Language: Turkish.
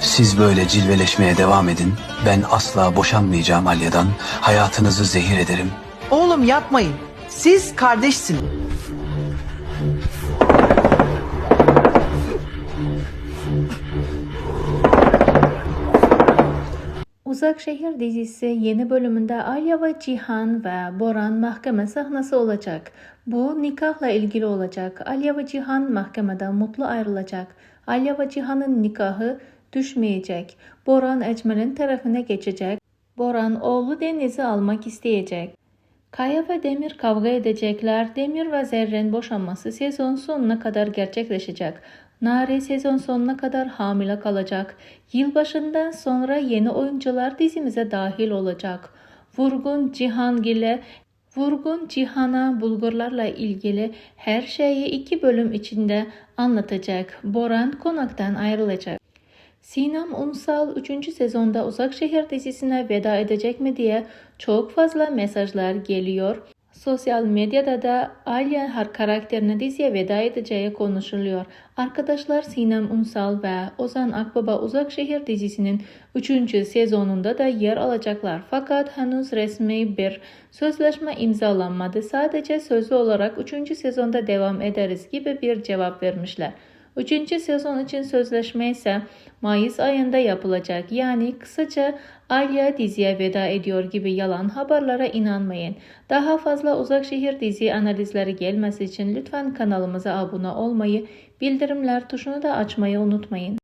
Siz böyle cilveleşmeye devam edin. Ben asla boşanmayacağım Alya'dan. Hayatınızı zehir ederim. Oğlum yapmayın. Siz kardeşsiniz. Uzak Şehir dizisi yeni bölümünde Alya ve Cihan ve Boran mahkeme sahnesi olacak. Bu nikahla ilgili olacak. Alya ve Cihan mahkemede mutlu ayrılacak. Alya ve Cihan'ın nikahı düşmeyecek. Boran Ecmel'in tarafına geçecek. Boran oğlu Deniz'i almak isteyecek. Kaya ve Demir kavga edecekler. Demir ve Zerrin boşanması sezon sonuna kadar gerçekleşecek. Nare sezon sonuna kadar hamile kalacak. Yılbaşından sonra yeni oyuncular dizimize dahil olacak. Vurgun Cihangil'e Vurgun Cihan'a Bulgurlarla ilgili her şeyi iki bölüm içinde anlatacak. Boran konaktan ayrılacak. Sinem Unsal 3. sezonda Uzak Şehir dizisine veda edecek mi diye çok fazla mesajlar geliyor. Sosyal medyada da Alya her karakterine diziye veda edeceği konuşuluyor. Arkadaşlar Sinem Unsal ve Ozan Akbaba Uzak Şehir dizisinin 3. sezonunda da yer alacaklar. Fakat henüz resmi bir sözleşme imzalanmadı. Sadece sözlü olarak 3. sezonda devam ederiz gibi bir cevap vermişler. Üçüncü sezon için sözleşme ise Mayıs ayında yapılacak. Yani kısaca Alya diziye veda ediyor gibi yalan haberlere inanmayın. Daha fazla uzak şehir dizi analizleri gelmesi için lütfen kanalımıza abone olmayı, bildirimler tuşunu da açmayı unutmayın.